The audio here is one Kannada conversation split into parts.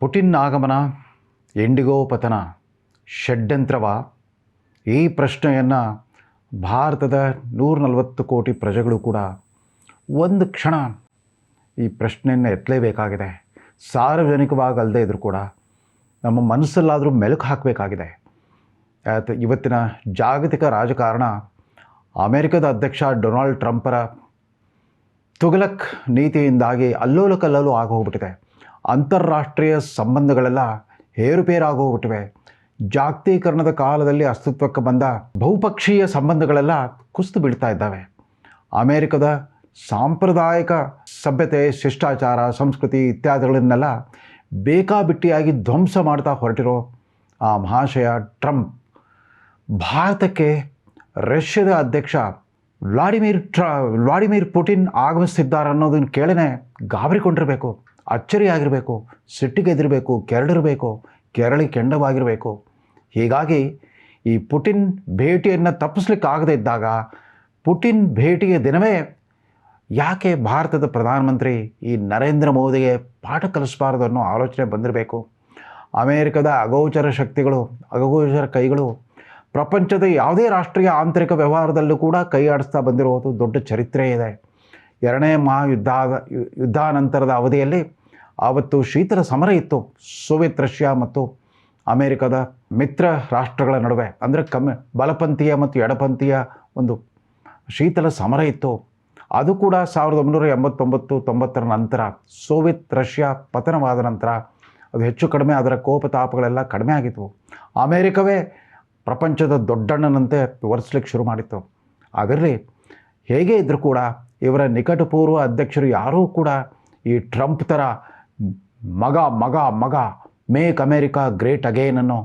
ಪುಟಿನ್ ಆಗಮನ ಎಂಡಿಗೋ ಪತನ ಷಡ್ಯಂತ್ರವ, ಈ ಪ್ರಶ್ನೆಯನ್ನು ಭಾರತದ ನೂರ ನಲವತ್ತು ಕೋಟಿ ಪ್ರಜೆಗಳು ಕೂಡ ಒಂದು ಕ್ಷಣ ಈ ಪ್ರಶ್ನೆಯನ್ನು ಎತ್ತಲೇಬೇಕಾಗಿದೆ. ಸಾರ್ವಜನಿಕವಾಗಿ ಅಲ್ಲದೆ ಇದ್ರೂ ಕೂಡ ನಮ್ಮ ಮನಸ್ಸಲ್ಲಾದರೂ ಮೆಲುಕು ಹಾಕಬೇಕಾಗಿದೆ. ಇವತ್ತಿನ ಜಾಗತಿಕ ರಾಜಕಾರಣ, ಅಮೆರಿಕದ ಅಧ್ಯಕ್ಷ ಡೊನಾಲ್ಡ್ ಟ್ರಂಪರ ತುಗಲಕ್ ನೀತಿಯಿಂದಾಗಿ ಅಲ್ಲೋಲ ಕಲ್ಲೋಲು ಆಗೋಗ್ಬಿಟ್ಟಿದೆ. ಅಂತಾರಾಷ್ಟ್ರೀಯ ಸಂಬಂಧಗಳೆಲ್ಲ ಏರುಪೇರಾಗೋಗ್ಬಿಟ್ಟಿವೆ ಜಾಗತೀಕರಣದ ಕಾಲದಲ್ಲಿ ಅಸ್ತಿತ್ವಕ್ಕೆ ಬಂದ ಬಹುಪಕ್ಷೀಯ ಸಂಬಂಧಗಳೆಲ್ಲ ಕುಸಿದು ಬೀಳ್ತಾ ಇದ್ದಾವೆ. ಅಮೇರಿಕದ ಸಾಂಪ್ರದಾಯಿಕ ಸಭ್ಯತೆ, ಶಿಷ್ಟಾಚಾರ, ಸಂಸ್ಕೃತಿ ಇತ್ಯಾದಿಗಳನ್ನೆಲ್ಲ ಬೇಕಾಬಿಟ್ಟಿಯಾಗಿ ಧ್ವಂಸ ಮಾಡ್ತಾ ಹೊರಟಿರೋ ಆ ಮಹಾಶಯ ಟ್ರಂಪ್. ಭಾರತಕ್ಕೆ ರಷ್ಯಾದ ಅಧ್ಯಕ್ಷ ವ್ಲಾಡಿಮಿರ್ ಟ್ರ, ವ್ಲಾಡಿಮಿರ್ ಪುಟಿನ್ ಆಗಮಿಸ್ತಿದ್ದಾರೆ ಅನ್ನೋದನ್ನು ಕೇಳೇ ಗಾಬರಿಕೊಂಡಿರಬೇಕು ಅಚ್ಚರಿಯಾಗಿರಬೇಕು ಸಿಟ್ಟಿಗೆದಿರಬೇಕು ಕೆರಳಿರಬೇಕು, ಕೆರಳಿ ಕೆಂಡವಾಗಿರಬೇಕು. ಹೀಗಾಗಿ ಈ ಪುಟಿನ್ ಭೇಟಿಯನ್ನು ತಪ್ಪಿಸ್ಲಿಕ್ಕೆ ಆಗದೇ ಇದ್ದಾಗ ಪುಟಿನ್ ಭೇಟಿಗೆ ದಿನವೇ ಯಾಕೆ ಭಾರತದ ಪ್ರಧಾನಮಂತ್ರಿ ಈ ನರೇಂದ್ರ ಮೋದಿಗೆ ಪಾಠ ಕಲಿಸಬಾರದು ಅನ್ನೋ ಆಲೋಚನೆ ಬಂದಿರಬೇಕು? ಅಮೇರಿಕದ ಅಗೋಚರ ಶಕ್ತಿಗಳು, ಅಗೋಚರ ಕೈಗಳು, ಪ್ರಪಂಚದ ಯಾವುದೇ ರಾಷ್ಟ್ರೀಯ ಆಂತರಿಕ ವ್ಯವಹಾರದಲ್ಲೂ ಕೂಡ ಕೈ ಆಡಿಸ್ತಾ ಬಂದಿರುವುದು ದೊಡ್ಡ ಚರಿತ್ರೆ ಇದೆ. ಎರಡನೇ ಮಹಾಯುದ್ಧ ಯುದ್ಧಾನಂತರದ ಅವಧಿಯಲ್ಲಿ ಆವತ್ತು ಶೀತಲ ಸಮರ ಇತ್ತು. ಸೋವಿಯತ್, ರಷ್ಯಾ ಮತ್ತು ಅಮೇರಿಕದ ಮಿತ್ರ ರಾಷ್ಟ್ರಗಳ ನಡುವೆ. ಅಂದರೆ ಕಮ್ಮಿ, ಬಲಪಂಥೀಯ ಮತ್ತು ಎಡಪಂಥೀಯ ಒಂದು ಶೀತಲ ಸಮರ ಇತ್ತು. ಅದು ಕೂಡ ಸಾವಿರದ ಒಂಬೈನೂರ ಎಂಬತ್ತೊಂಬತ್ತು, ತೊಂಬತ್ತರ ನಂತರ, ಸೋವಿಯತ್, ರಷ್ಯಾ ಪತನವಾದ ನಂತರ ಅದು ಹೆಚ್ಚು ಕಡಿಮೆ, ಅದರ ಕೋಪತಾಪಗಳೆಲ್ಲ ಕಡಿಮೆ ಆಗಿತ್ತು ಅಮೇರಿಕವೇ ಪ್ರಪಂಚದ ದೊಡ್ಡಣ್ಣನಂತೆ ವರ್ಸ್ಲಿಕ್ಕೆ ಶುರು ಮಾಡಿತ್ತು. ಅದರಲ್ಲಿ ಹೇಗೆ ಇದ್ದರೂ ಕೂಡ ಇವರ ನಿಕಟಪೂರ್ವ ಅಧ್ಯಕ್ಷರು ಯಾರೂ ಕೂಡ ಈ ಟ್ರಂಪ್ ಥರ ಮಗ ಮಗ ಮಗ ಮೇಕ್ ಅಮೇರಿಕಾ ಗ್ರೇಟ್ ಅಗೇನ್ ಅನ್ನೋ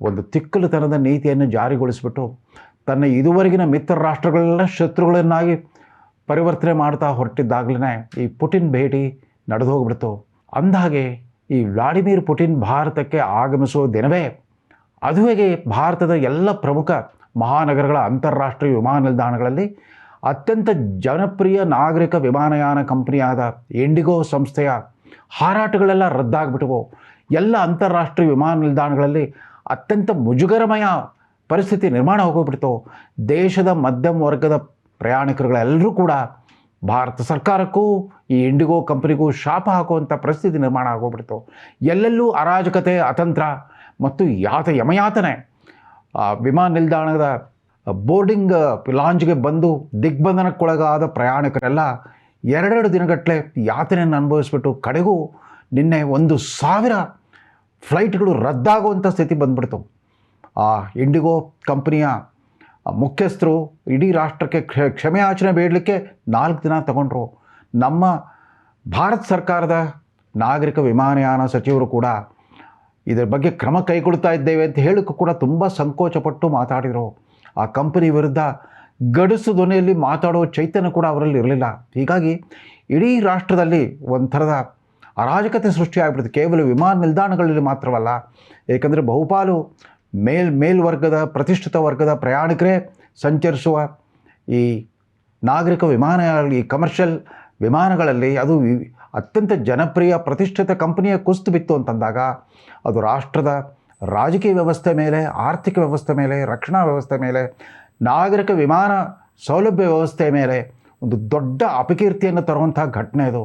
ಒಂದು ತಿಕ್ಕಲುತನದ ನೀತಿಯನ್ನು ಜಾರಿಗೊಳಿಸಿಬಿಟ್ಟು ತನ್ನ ಇದುವರೆಗಿನ ಮಿತ್ರ ರಾಷ್ಟ್ರಗಳೆಲ್ಲ ಶತ್ರುಗಳನ್ನಾಗಿ ಪರಿವರ್ತನೆ ಮಾಡ್ತಾ ಹೊರಟಿದ್ದಾಗಲೇ ಈ ಪುಟಿನ್ ಭೇಟಿ ನಡೆದು ಹೋಗ್ಬಿಡ್ತು ಅಂದಹಾಗೆ ಈ ವ್ಲಾಡಿಮಿರ್ ಪುಟಿನ್ ಭಾರತಕ್ಕೆ ಆಗಮಿಸುವ ದಿನವೇ ಅದುವೆಗೆ ಭಾರತದ ಎಲ್ಲ ಪ್ರಮುಖ ಮಹಾನಗರಗಳ ಅಂತಾರಾಷ್ಟ್ರೀಯ ವಿಮಾನ ನಿಲ್ದಾಣಗಳಲ್ಲಿ ಅತ್ಯಂತ ಜನಪ್ರಿಯ ನಾಗರಿಕ ವಿಮಾನಯಾನ ಕಂಪನಿಯಾದ ಇಂಡಿಗೋ ಸಂಸ್ಥೆಯ ಹಾರಾಟಗಳೆಲ್ಲ ರದ್ದಾಗ್ಬಿಟ್ಟವು ಎಲ್ಲ ಅಂತಾರಾಷ್ಟ್ರೀಯ ವಿಮಾನ ನಿಲ್ದಾಣಗಳಲ್ಲಿ ಅತ್ಯಂತ ಮುಜುಗರಮಯ ಪರಿಸ್ಥಿತಿ ನಿರ್ಮಾಣ ಹೋಗೋಗ್ಬಿಡ್ತು ದೇಶದ ಮಧ್ಯಮ ವರ್ಗದ ಪ್ರಯಾಣಿಕರುಗಳೆಲ್ಲರೂ ಕೂಡ ಭಾರತ ಸರ್ಕಾರಕ್ಕೂ ಈ ಇಂಡಿಗೋ ಕಂಪನಿಗೂ ಶಾಪ ಹಾಕುವಂಥ ಪರಿಸ್ಥಿತಿ ನಿರ್ಮಾಣ ಆಗೋಗ್ಬಿಡ್ತು. ಎಲ್ಲೆಲ್ಲೂ ಅರಾಜಕತೆ, ಅತಂತ್ರ ಮತ್ತು ಯಾತ ಯಮಯಾತನೆ. ವಿಮಾನ ನಿಲ್ದಾಣದ ಬೋರ್ಡಿಂಗ್ ಲಾಂಜ್ಗೆ ಬಂದು ದಿಗ್ಬಂಧನಕ್ಕೊಳಗಾದ ಪ್ರಯಾಣಿಕರೆಲ್ಲ ಎರಡೆರಡು ದಿನಗಟ್ಟಲೆ ಯಾತನೆಯನ್ನು ಅನುಭವಿಸ್ಬಿಟ್ಟು ಕಡೆಗೂ ನಿನ್ನೆ ಒಂದು ಸಾವಿರ ಫ್ಲೈಟ್ಗಳು ರದ್ದಾಗುವಂಥ ಸ್ಥಿತಿ ಬಂದ್ಬಿಡ್ತು. ಆ ಇಂಡಿಗೋ ಕಂಪನಿಯ ಮುಖ್ಯಸ್ಥರು ಇಡೀ ರಾಷ್ಟ್ರಕ್ಕೆ ಕ್ಷಮೆ ಕ್ಷಮೆಯಾಚನೆ ಬೇಡಲಿಕ್ಕೆ ನಾಲ್ಕು ದಿನ ತಗೊಂಡ್ರು. ನಮ್ಮ ಭಾರತ ಸರ್ಕಾರದ ನಾಗರಿಕ ವಿಮಾನಯಾನ ಸಚಿವರು ಕೂಡ ಇದರ ಬಗ್ಗೆ ಕ್ರಮ ಕೈಗೊಳ್ತಾ ಇದ್ದೇವೆ ಅಂತ ಹೇಳಕ್ಕೂ ಕೂಡ ತುಂಬ ಸಂಕೋಚಪಟ್ಟು ಮಾತಾಡಿದರು. ಆ ಕಂಪನಿ ವಿರುದ್ಧ ಗಡಸು ಧ್ವನಿಯಲ್ಲಿ ಮಾತಾಡೋ ಚೈತನ್ಯ ಕೂಡ ಅವರಲ್ಲಿ ಇರಲಿಲ್ಲ. ಹೀಗಾಗಿ ಇಡೀ ರಾಷ್ಟ್ರದಲ್ಲಿ ಒಂಥರದ ಅರಾಜಕತೆ ಸೃಷ್ಟಿಯಾಗ್ಬಿಡುತ್ತೆ ಕೇವಲ ವಿಮಾನ ನಿಲ್ದಾಣಗಳಲ್ಲಿ ಮಾತ್ರವಲ್ಲ, ಏಕೆಂದರೆ ಬಹುಪಾಲು ಮೇಲ್, ಮೇಲ್ವರ್ಗದ ಪ್ರತಿಷ್ಠಿತ ವರ್ಗದ ಪ್ರಯಾಣಿಕರೇ ಸಂಚರಿಸುವ ಈ ನಾಗರಿಕ ವಿಮಾನ ಈ ಕಮರ್ಷಿಯಲ್ ವಿಮಾನಗಳಲ್ಲಿ ಅದು ಅತ್ಯಂತ ಜನಪ್ರಿಯ ಪ್ರತಿಷ್ಠಿತ ಕಂಪನಿಯ ಕುಸ್ತು ಬಿತ್ತು ಅಂತಂದಾಗ ಅದು ರಾಷ್ಟ್ರದ ರಾಜಕೀಯ ವ್ಯವಸ್ಥೆ ಮೇಲೆ, ಆರ್ಥಿಕ ವ್ಯವಸ್ಥೆ ಮೇಲೆ, ರಕ್ಷಣಾ ವ್ಯವಸ್ಥೆ ಮೇಲೆ, ನಾಗರಿಕ ವಿಮಾನ ಸೌಲಭ್ಯ ವ್ಯವಸ್ಥೆ ಮೇಲೆ ಒಂದು ದೊಡ್ಡ ಅಪಕೀರ್ತಿಯನ್ನು ತರುವಂಥ ಘಟನೆ ಇದು.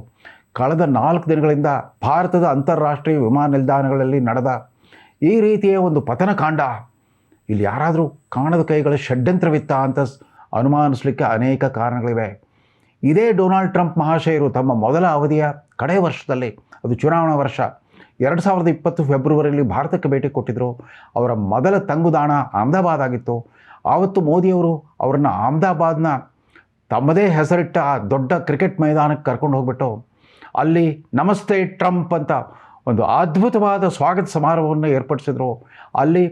ಕಳೆದ ನಾಲ್ಕು ದಿನಗಳಿಂದ ಭಾರತದ ಅಂತಾರಾಷ್ಟ್ರೀಯ ವಿಮಾನ ನಿಲ್ದಾಣಗಳಲ್ಲಿ ನಡೆದ ಈ ರೀತಿಯ ಒಂದು ಪತನಕಾಂಡ, ಇಲ್ಲಿ ಯಾರಾದರೂ ಕಾಣದ ಕೈಗಳ ಷಡ್ಯಂತ್ರವಿತ್ತ ಅಂತ ಅನುಮಾನಿಸಲಿಕ್ಕೆ ಅನೇಕ ಕಾರಣಗಳಿವೆ. ಇದೇ ಡೊನಾಲ್ಡ್ ಟ್ರಂಪ್ ಮಹಾಶಯರು ತಮ್ಮ ಮೊದಲ ಅವಧಿಯ ಕಡೆ ವರ್ಷದಲ್ಲಿ, ಅದು ಚುನಾವಣಾ ವರ್ಷ ಎರಡು ಸಾವಿರದ ಇಪ್ಪತ್ತು ಫೆಬ್ರವರಿಯಲ್ಲಿ ಭಾರತಕ್ಕೆ ಭೇಟಿ ಕೊಟ್ಟಿದ್ದರು ಅವರ ಮೊದಲ ತಂಗುದಾಣ ಅಹಮದಾಬಾದ್ ಆಗಿತ್ತು. ಆವತ್ತು ಮೋದಿಯವರು ಅವರನ್ನು ಅಹಮದಾಬಾದ್ನ ತಮ್ಮದೇ ಹೆಸರಿಟ್ಟ ಆ ದೊಡ್ಡ ಕ್ರಿಕೆಟ್ ಮೈದಾನಕ್ಕೆ ಕರ್ಕೊಂಡು ಹೋಗ್ಬಿಟ್ಟು, ಅಲ್ಲಿ ನಮಸ್ತೆ ಟ್ರಂಪ್ ಅಂತ ಒಂದು ಅದ್ಭುತವಾದ ಸ್ವಾಗತ ಸಮಾರಂಭವನ್ನು ಏರ್ಪಡಿಸಿದರು. ಅಲ್ಲಿ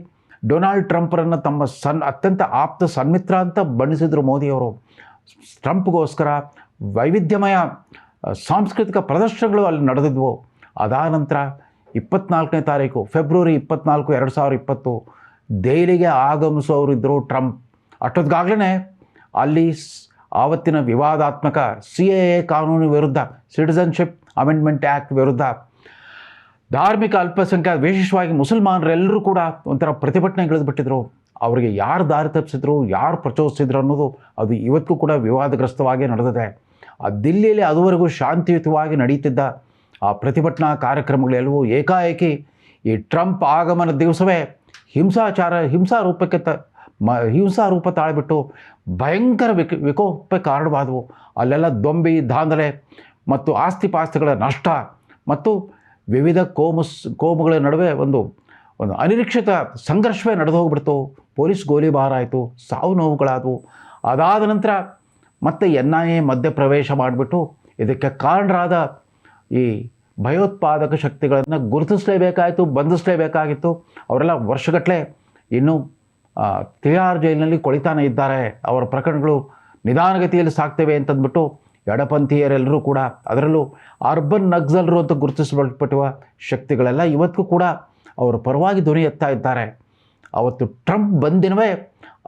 ಡೊನಾಲ್ಡ್ ಟ್ರಂಪ್ರನ್ನು ತಮ್ಮ ಸನ್, ಅತ್ಯಂತ ಆಪ್ತ ಸನ್ಮಿತ್ರ ಅಂತ ಬಣ್ಣಿಸಿದರು ಮೋದಿಯವರು. ಟ್ರಂಪ್ಗೋಸ್ಕರ ವೈವಿಧ್ಯಮಯ, ಸಾಂಸ್ಕೃತಿಕ ಪ್ರದರ್ಶನಗಳು ಅಲ್ಲಿ ನಡೆದಿದ್ವು. ಅದಾದ ನಂತರ ಇಪ್ಪತ್ನಾಲ್ಕನೇ ತಾರೀಕು, ಫೆಬ್ರವರಿ ಇಪ್ಪತ್ನಾಲ್ಕು, ಎರಡು ಸಾವಿರದ ಇಪ್ಪತ್ತು, ದೆಹಲಿಗೆ ಆಗಮಿಸೋರಿದ್ದರು ಟ್ರಂಪ್. ಅಷ್ಟೊತ್ತಿಗಾಗಲೇ ಅಲ್ಲಿ ಆವತ್ತಿನ ವಿವಾದಾತ್ಮಕ ಸಿ ಎ ಎ ಕಾನೂನು ವಿರುದ್ಧ, ಸಿಟಿಸನ್ಶಿಪ್ ಅಮೆಂಡ್ಮೆಂಟ್ ಆ್ಯಕ್ಟ್ ವಿರುದ್ಧ, ಧಾರ್ಮಿಕ ಅಲ್ಪಸಂಖ್ಯಾತ, ವಿಶೇಷವಾಗಿ ಮುಸಲ್ಮಾನರೆಲ್ಲರೂ ಕೂಡ ಒಂಥರ ಪ್ರತಿಭಟನೆಗಿಳಿದ್ಬಿಟ್ಟಿದ್ರು ಅವರಿಗೆ ಯಾರು ದಾರಿ ತಪ್ಪಿಸಿದ್ರು ಯಾರು ಪ್ರಚೋದಿಸಿದ್ರು ಅನ್ನೋದು ಅದು ಇವತ್ತಿಗೂ ಕೂಡ ವಿವಾದಗ್ರಸ್ತವಾಗಿ ನಡೆದಿದೆ. ಆ ದಿಲ್ಲಿಯಲ್ಲಿ ಅದುವರೆಗೂ ಶಾಂತಿಯುತವಾಗಿ ನಡೀತಿದ್ದ ಆ ಪ್ರತಿಭಟನಾ ಕಾರ್ಯಕ್ರಮಗಳೆಲ್ಲವೂ ಏಕಾಏಕಿ ಈ ಟ್ರಂಪ್ ಆಗಮನ ದಿವಸವೇ ಹಿಂಸಾಚಾರ ಹಿಂಸಾ ರೂಪಕ್ಕೆ ತ, ಮ ಹಿಂಸಾ ರೂಪ ತಾಳ್ಬಿಟ್ಟು ಭಯಂಕರ ವಿಕ ವಿಕೋಪಕ್ಕೆ ಕಾರಣವಾದವು. ಅಲ್ಲೆಲ್ಲ ದೊಂಬಿ, ದಾಂಧಲೆ ಮತ್ತು ಆಸ್ತಿಪಾಸ್ತಿಗಳ ನಷ್ಟ ಮತ್ತು ವಿವಿಧ ಕೋಮು ಕೋಮುಗಳ ನಡುವೆ ಒಂದು ಒಂದು ಅನಿರೀಕ್ಷಿತ ಸಂಘರ್ಷವೇ ನಡೆದು ಹೋಗ್ಬಿಡ್ತು. ಪೊಲೀಸ್ ಗೋಲಿಬಾರ್ ಆಯಿತು ಸಾವು ನೋವುಗಳಾದವು. ಅದಾದ ನಂತರ ಮತ್ತೆ ಎನ್ ಐ ಎ ಮಧ್ಯಪ್ರವೇಶ ಮಾಡಿಬಿಟ್ಟು ಇದಕ್ಕೆ ಕಾರಣರಾದ ಈ ಭಯೋತ್ಪಾದಕ ಶಕ್ತಿಗಳನ್ನು ಗುರುತಿಸಲೇಬೇಕಾಯಿತು, ಬಂಧಿಸಲೇಬೇಕಾಗಿತ್ತು. ಅವರೆಲ್ಲ ವರ್ಷಗಟ್ಟಲೆ ಇನ್ನೂ ಆರ್ ಜೈಲಿನಲ್ಲಿ ಕೊಳಿತಾನೆ ಇದ್ದಾರೆ. ಅವರ ಪ್ರಕರಣಗಳು ನಿಧಾನಗತಿಯಲ್ಲಿ ಸಾಕ್ತೇವೆ ಅಂತಂದ್ಬಿಟ್ಟು ಎಡಪಂಥೀಯರೆಲ್ಲರೂ ಕೂಡ, ಅದರಲ್ಲೂ ಅರ್ಬನ್ ನಕ್ಸಲ್ರು ಅಂತ ಗುರುತಿಸಲ್ಪಟ್ಟಿರುವ ಶಕ್ತಿಗಳೆಲ್ಲ ಇವತ್ತಿಗೂ ಕೂಡ ಅವರ ಪರವಾಗಿ ಧ್ವನಿ ಎತ್ತಾ ಇದ್ದಾರೆ. ಅವತ್ತು ಟ್ರಂಪ್ ಬಂದಿನವೇ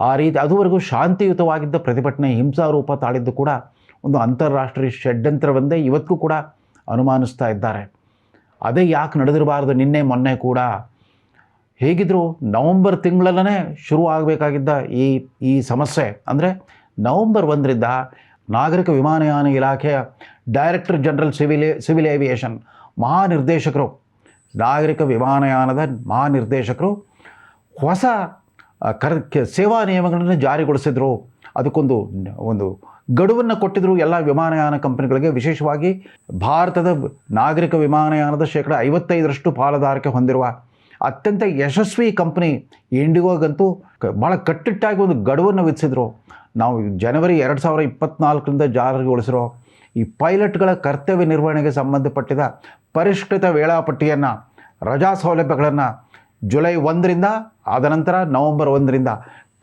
ಆ ರೀತಿ, ಅದುವರೆಗೂ ಶಾಂತಿಯುತವಾಗಿದ್ದ ಪ್ರತಿಭಟನೆ ಹಿಂಸಾ ರೂಪ ತಾಳಿದ್ದು ಕೂಡ ಒಂದು ಅಂತಾರಾಷ್ಟ್ರೀಯ ಷಡ್ಯಂತ್ರವೆಂದೇ ಇವತ್ತಿಗೂ ಕೂಡ ಅನುಮಾನಿಸ್ತಾ ಇದ್ದಾರೆ. ಅದೇ ಯಾಕೆ ನಡೆದಿರಬಾರ್ದು? ನಿನ್ನೆ, ಮೊನ್ನೆ ಕೂಡ ಹೇಗಿದ್ದರೂ ನವಂಬರ್ ತಿಂಗಳಲ್ಲೇ ಶುರು ಆಗಬೇಕಾಗಿದ್ದ ಈ ಈ ಸಮಸ್ಯೆ. ಅಂದರೆ ನವಂಬರ್ ಒಂದರಿಂದ ನಾಗರಿಕ ವಿಮಾನಯಾನ ಇಲಾಖೆಯ director general civil civil aviation ಮಹಾನಿರ್ದೇಶಕರು, ನಾಗರಿಕ ವಿಮಾನಯಾನದ ಮಹಾನಿರ್ದೇಶಕರು ಹೊಸ ಕರ್ ಸೇವಾ ನಿಯಮಗಳನ್ನು ಜಾರಿಗೊಳಿಸಿದರು. ಅದಕ್ಕೊಂದು, ಒಂದು ಗಡುವನ್ನು ಕೊಟ್ಟಿದ್ರು ಎಲ್ಲ ವಿಮಾನಯಾನ ಕಂಪನಿಗಳಿಗೆ. ವಿಶೇಷವಾಗಿ ಭಾರತದ ನಾಗರಿಕ ವಿಮಾನಯಾನದ ಶೇಕಡ ಐವತ್ತೈದರಷ್ಟು ಪಾಲುದಾರಿಕೆ ಹೊಂದಿರುವ ಅತ್ಯಂತ ಯಶಸ್ವಿ ಕಂಪನಿ ಇಂಡಿಗೋಗಂತೂ ಭಾಳ ಕಟ್ಟಿಟ್ಟಾಗಿ ಒಂದು ಗಡುವನ್ನು ವಿಧಿಸಿದ್ರು. ನಾವು ಜನವರಿ ಎರಡು ಸಾವಿರ ಇಪ್ಪತ್ತ್ನಾಲ್ಕರಿಂದ ಜಾರಿಗೊಳಿಸಿರೋ ಈ ಪೈಲಟ್ಗಳ ಕರ್ತವ್ಯ ನಿರ್ವಹಣೆಗೆ ಸಂಬಂಧಪಟ್ಟಿದ ಪರಿಷ್ಕೃತ ವೇಳಾಪಟ್ಟಿಯನ್ನು, ರಜಾ ಸೌಲಭ್ಯಗಳನ್ನು ಜುಲೈ ಒಂದರಿಂದ, ಆದ ನಂತರ ನವಂಬರ್ ಒಂದರಿಂದ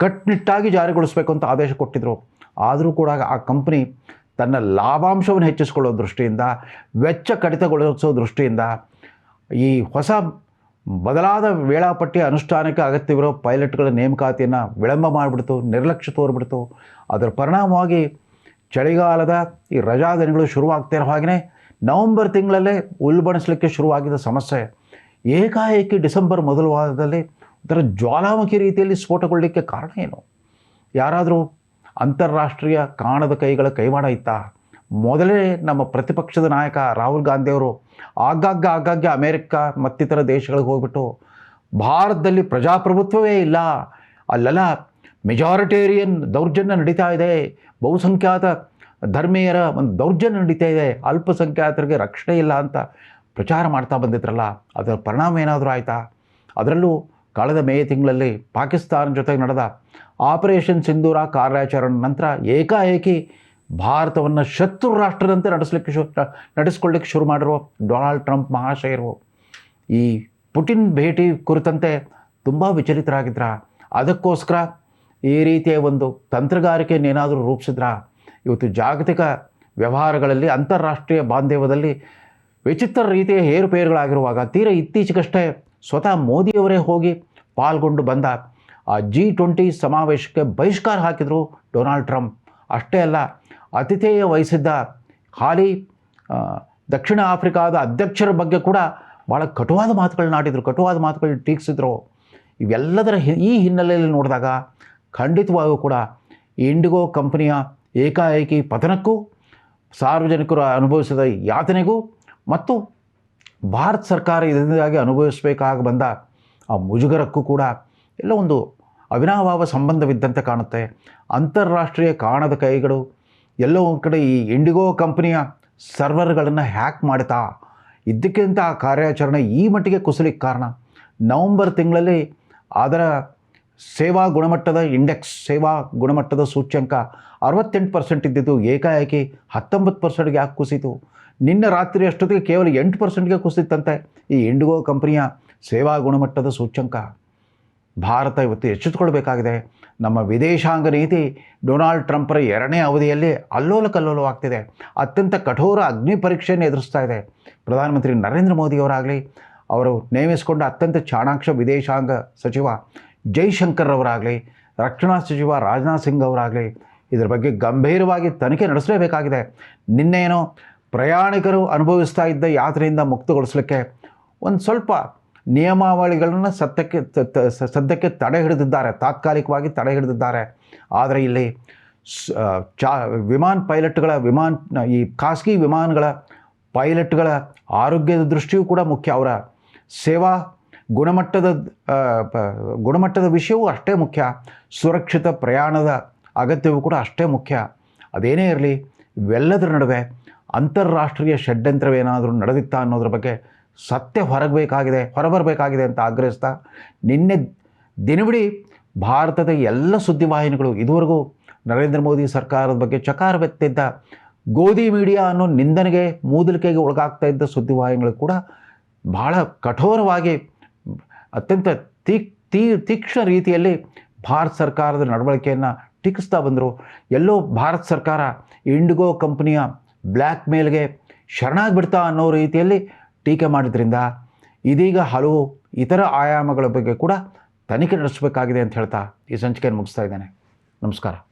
ಕಟ್ಟುನಿಟ್ಟಾಗಿ ಜಾರಿಗೊಳಿಸಬೇಕು ಅಂತ ಆದೇಶ ಕೊಟ್ಟಿದ್ದರು ಆದರೂ ಕೂಡ ಆ ಕಂಪ್ನಿ ತನ್ನ ಲಾಭಾಂಶವನ್ನು ಹೆಚ್ಚಿಸ್ಕೊಳ್ಳೋ ದೃಷ್ಟಿಯಿಂದ, ವೆಚ್ಚ ಕಡಿತಗೊಳಿಸೋ ದೃಷ್ಟಿಯಿಂದ ಈ ಹೊಸ ಬದಲಾದ ವೇಳಾಪಟ್ಟಿ ಅನುಷ್ಠಾನಕ್ಕೆ ಅಗತ್ಯವಿರೋ ಪೈಲಟ್ಗಳ ನೇಮಕಾತಿಯನ್ನು ವಿಳಂಬ ಮಾಡಿಬಿಡ್ತು, ನಿರ್ಲಕ್ಷ್ಯ ತೋರ್ಬಿಡ್ತು. ಅದರ ಪರಿಣಾಮವಾಗಿ ಚಳಿಗಾಲದ ಈ ರಜಾ ದಿನಗಳು ಶುರುವಾಗ್ತಾ ಇರೋ ಹಾಗೆಯೇ ನವಂಬರ್ ತಿಂಗಳಲ್ಲೇ ಉಲ್ಬಣಿಸಲಿಕ್ಕೆ ಶುರುವಾಗಿದ್ದ ಸಮಸ್ಯೆ. ಏಕಾಏಕಿ ಡಿಸೆಂಬರ್ ಮೊದಲ ವಾರದಲ್ಲಿ ಒಂಥರ ಜ್ವಾಲಾಮುಖಿ ರೀತಿಯಲ್ಲಿ ಸ್ಫೋಟಗೊಳ್ಳಲಿಕ್ಕೆ ಕಾರಣ ಏನು? ಯಾರಾದರೂ ಅಂತಾರಾಷ್ಟ್ರೀಯ ಕಾಣದ ಕೈಗಳ ಕೈವಾಡ ಇತ್ತಾ. ಮೊದಲೇ ನಮ್ಮ ಪ್ರತಿಪಕ್ಷದ ನಾಯಕ ರಾಹುಲ್ ಗಾಂಧಿಯವರು ಆಗಾಗ್ಗೆ ಆಗಾಗ್ಗೆ ಅಮೇರಿಕ ಮತ್ತಿತರ ದೇಶಗಳಿಗೆ ಹೋಗ್ಬಿಟ್ಟು ಭಾರತದಲ್ಲಿ ಪ್ರಜಾಪ್ರಭುತ್ವವೇ ಇಲ್ಲ. ಅಲ್ಲೆಲ್ಲ, ಮೆಜಾರಿಟೇರಿಯನ್ ದೌರ್ಜನ್ಯ ನಡೀತಾ ಇದೆ. ಬಹುಸಂಖ್ಯಾತ ಧರ್ಮೀಯರ ಒಂದು ದೌರ್ಜನ್ಯ ನಡೀತಾ ಇದೆ. ಅಲ್ಪಸಂಖ್ಯಾತರಿಗೆ ರಕ್ಷಣೆ ಇಲ್ಲ ಅಂತ ಪ್ರಚಾರ ಮಾಡ್ತಾ ಬಂದಿದ್ರಲ್ಲ, ಅದರ ಪರಿಣಾಮ ಏನಾದರೂ ಆಯಿತಾ? ಅದರಲ್ಲೂ ಕಳೆದ ಮೇ ತಿಂಗಳಲ್ಲಿ ಪಾಕಿಸ್ತಾನ ಜೊತೆಗೆ ನಡೆದ ಆಪರೇಷನ್ ಸಿಂಧೂರ ಕಾರ್ಯಾಚರಣೆ ನಂತರ ಏಕಾಏಕಿ ಭಾರತವನ್ನು ಶತ್ರು ರಾಷ್ಟ್ರದಂತೆ ನಡೆಸಲಿಕ್ಕೆ ಶು ನಡೆಸ್ಕೊಳ್ಳಿಕ್ಕೆ ಶುರು ಮಾಡಿರುವ ಡೊನಾಲ್ಡ್ ಟ್ರಂಪ್ ಮಹಾಶಯರು. ಈ ಪುಟಿನ್ ಭೇಟಿ ಕುರಿತಂತೆ ತುಂಬ ವಿಚಲಿತರಾಗಿದ್ರ. ಅದಕ್ಕೋಸ್ಕರ ಈ ರೀತಿಯ ಒಂದು ತಂತ್ರಗಾರಿಕೆಯನ್ನು ಏನಾದರೂ ರೂಪಿಸಿದ್ರ. ಇವತ್ತು ಜಾಗತಿಕ ವ್ಯವಹಾರಗಳಲ್ಲಿ ಅಂತಾರಾಷ್ಟ್ರೀಯ ಬಾಂಧವ್ಯದಲ್ಲಿ ವಿಚಿತ್ರ ರೀತಿಯ ಏರುಪೇರುಗಳಾಗಿರುವಾಗ ತೀರ ಇತ್ತೀಚೆಗಷ್ಟೇ ಸ್ವತಃ ಮೋದಿಯವರೇ ಹೋಗಿ ಪಾಲ್ಗೊಂಡು ಬಂದ ಆ ಜಿ ಟ್ವೆಂಟಿ ಸಮಾವೇಶಕ್ಕೆ ಬಹಿಷ್ಕಾರ ಹಾಕಿದರು ಡೊನಾಲ್ಡ್ ಟ್ರಂಪ್. ಅಷ್ಟೇ ಅಲ್ಲ ಅತಿಥೇಯ ವಹಿಸಿದ್ದ ಹಾಲಿ ದಕ್ಷಿಣ ಆಫ್ರಿಕಾದ ಅಧ್ಯಕ್ಷರ ಬಗ್ಗೆ ಕೂಡ ಭಾಳ ಕಟುವಾದ ಮಾತುಗಳನ್ನ ಆಡಿದರು ಕಟುವಾದ ಮಾತುಗಳನ್ನ ಟೀಕಿಸಿದ್ರು. ಇವೆಲ್ಲದರ ಈ ಹಿನ್ನೆಲೆಯಲ್ಲಿ ನೋಡಿದಾಗ ಖಂಡಿತವಾಗಿಯೂ ಕೂಡ ಇಂಡಿಗೋ ಕಂಪನಿಯ ಏಕಾಏಕಿ ಪತನಕ್ಕೂ, ಸಾರ್ವಜನಿಕರು ಅನುಭವಿಸಿದ ಯಾತನೆಗೂ ಮತ್ತು ಭಾರತ ಸರ್ಕಾರ ಇದರಿಂದಾಗಿ ಅನುಭವಿಸಬೇಕಾಗಿ ಬಂದ ಆ ಮುಜುಗರಕ್ಕೂ ಕೂಡ ಎಲ್ಲ ಒಂದು ಅವಿನಾಭಾವ ಸಂಬಂಧವಿದ್ದಂತೆ ಕಾಣುತ್ತೆ. ಅಂತಾರಾಷ್ಟ್ರೀಯ ಕಾಣದ ಕೈಗಳು, ಎಲ್ಲೋ ಒಂದು ಕಡೆ ಈ ಇಂಡಿಗೋ ಕಂಪನಿಯ ಸರ್ವರ್ಗಳನ್ನು ಹ್ಯಾಕ್ ಮಾಡ್ತಾ, ಇದ್ದಕ್ಕಿಂತ ಆ ಕಾರ್ಯಾಚರಣೆ ಈ ಮಟ್ಟಿಗೆ ಕುಸಲಿಕ್ಕೆ ಕಾರಣ. ನವಂಬರ್ ತಿಂಗಳಲ್ಲಿ ಅದರ ಸೇವಾ ಗುಣಮಟ್ಟದ ಇಂಡೆಕ್ಸ್, ಸೇವಾ ಗುಣಮಟ್ಟದ ಸೂಚ್ಯಂಕ ಅರವತ್ತೆಂಟು ಪರ್ಸೆಂಟ್ ಇದ್ದಿದ್ದು ಏಕಾಏಕಿ ಹತ್ತೊಂಬತ್ತು ಪರ್ಸೆಂಟ್ಗೆ ಯಾಕೆ ಕುಸಿತು? ನಿನ್ನೆ ರಾತ್ರಿ ಅಷ್ಟೊತ್ತಿಗೆ ಕೇವಲ ಎಂಟು ಪರ್ಸೆಂಟ್ಗೆ ಕುಸಿತಂತೆ. ಈ ಇಂಡಿಗೋ ಕಂಪನಿಯ ಸೇವಾ ಗುಣಮಟ್ಟದ ಸೂಚ್ಯಂಕ. ಭಾರತ ಇವತ್ತು ಎಚ್ಚೆತ್ತುಕೊಳ್ಬೇಕಾಗಿದೆ. ನಮ್ಮ ವಿದೇಶಾಂಗ ನೀತಿ ಡೊನಾಲ್ಡ್ ಟ್ರಂಪ್ರ ಎರಡನೇ ಅವಧಿಯಲ್ಲಿ ಅಲ್ಲೋಲ ಕಲ್ಲೋಲವಾಗ್ತಿದೆ ಅತ್ಯಂತ ಕಠೋರ ಅಗ್ನಿ ಪರೀಕ್ಷೆಯನ್ನು ಎದುರಿಸ್ತಾ ಇದೆ. ಪ್ರಧಾನಮಂತ್ರಿ ನರೇಂದ್ರ ಮೋದಿಯವರಾಗಲಿ ಅವರು ನೇಮಿಸಿಕೊಂಡ ಅತ್ಯಂತ ಚಾಣಾಕ್ಷ ವಿದೇಶಾಂಗ ಸಚಿವ ಜೈಶಂಕರ್ ಅವರಾಗಲಿ, ರಕ್ಷಣಾ ಸಚಿವ ರಾಜನಾಥ್ ಸಿಂಗ್ ಅವರಾಗಲಿ, ಇದರ ಬಗ್ಗೆ ಗಂಭೀರವಾಗಿ ತನಿಖೆ ನಡೆಸಲೇಬೇಕಾಗಿದೆ. ನಿನ್ನೇನೋ ಪ್ರಯಾಣಿಕರು ಅನುಭವಿಸ್ತಾ ಇದ್ದ ಯಾತ್ರೆಯಿಂದ ಮುಕ್ತಗೊಳಿಸಲಿಕ್ಕೆ ಒಂದು ಸ್ವಲ್ಪ ನಿಯಮಾವಳಿಗಳನ್ನು ಸತ್ಯಕ್ಕೆ ಸದ್ಯಕ್ಕೆ ತಡೆ ಹಿಡಿದಿದ್ದಾರೆ, ತಾತ್ಕಾಲಿಕವಾಗಿ ತಡೆ ಹಿಡಿದಿದ್ದಾರೆ. ಆದರೆ ಇಲ್ಲಿ ಚಾ, ವಿಮಾನ ಪೈಲಟ್ಗಳ ವಿಮಾನ, ಈ ಖಾಸಗಿ ವಿಮಾನಗಳ ಪೈಲಟ್ಗಳ ಆರೋಗ್ಯದ ದೃಷ್ಟಿಯೂ ಕೂಡ ಮುಖ್ಯ. ಅವರ ಸೇವಾ ಗುಣಮಟ್ಟದ ಗುಣಮಟ್ಟದ ವಿಷಯವೂ ಅಷ್ಟೇ ಮುಖ್ಯ. ಸುರಕ್ಷಿತ ಪ್ರಯಾಣದ ಅಗತ್ಯವೂ ಕೂಡ ಅಷ್ಟೇ ಮುಖ್ಯ. ಅದೇನೇ ಇರಲಿ, ಇವೆಲ್ಲದರ ನಡುವೆ ಅಂತಾರಾಷ್ಟ್ರೀಯ ಷಡ್ಯಂತ್ರವೇನಾದರೂ ನಡೆದಿತ್ತಾ ಅನ್ನೋದ್ರ ಬಗ್ಗೆ ಸತ್ಯ ಹೊರಗಬೇಕಾಗಿದೆ, ಹೊರಬರಬೇಕಾಗಿದೆ ಅಂತ ಆಗ್ರಹಿಸ್ತಾ ನಿನ್ನೆ ದಿನವಿಡೀ ಭಾರತದ ಎಲ್ಲ ಸುದ್ದಿವಾಹಿನಿಗಳು ಇದುವರೆಗೂ ನರೇಂದ್ರ ಮೋದಿ ಸರ್ಕಾರದ ಬಗ್ಗೆ ಚಕಾರವೆತ್ತಿದ್ದ ಗೋಧಿ ಮೀಡಿಯಾ ಅನ್ನೋ ನಿಂದನೆಗೆ ಮೂದಲಿಕೆಗೆ ಒಳಗಾಗ್ತಾ ಇದ್ದ ಸುದ್ದಿವಾಹಿನಿಗಳು ಕೂಡ ಬಹಳ ಕಠೋರವಾಗಿ ಅತ್ಯಂತ ತೀ ತೀ, ತೀಕ್ಷ್ಣ ರೀತಿಯಲ್ಲಿ ಭಾರತ ಸರ್ಕಾರದ ನಡವಳಿಕೆಯನ್ನು ಟೀಕಿಸ್ತಾ ಬಂದರು. ಎಲ್ಲೋ ಭಾರತ ಸರ್ಕಾರ ಇಂಡಿಗೋ ಕಂಪನಿಯ ಬ್ಲ್ಯಾಕ್ ಮೇಲ್ಗೆ ಶರಣಾಗ್ಬಿಡ್ತಾ ಅನ್ನೋ ರೀತಿಯಲ್ಲಿ ಟೀಕೆ ಮಾಡಿದ್ರಿಂದ ಇದೀಗ ಹಲವು ಇತರ ಆಯಾಮಗಳ ಬಗ್ಗೆ ಕೂಡ ತನಿಖೆ ನಡೆಸಬೇಕಾಗಿದೆ ಅಂತ ಹೇಳ್ತಾ ಈ ಸಂಚಿಕೆಯನ್ನು ಮುಗಿಸ್ತಾ ಇದ್ದೇನೆ. ನಮಸ್ಕಾರ.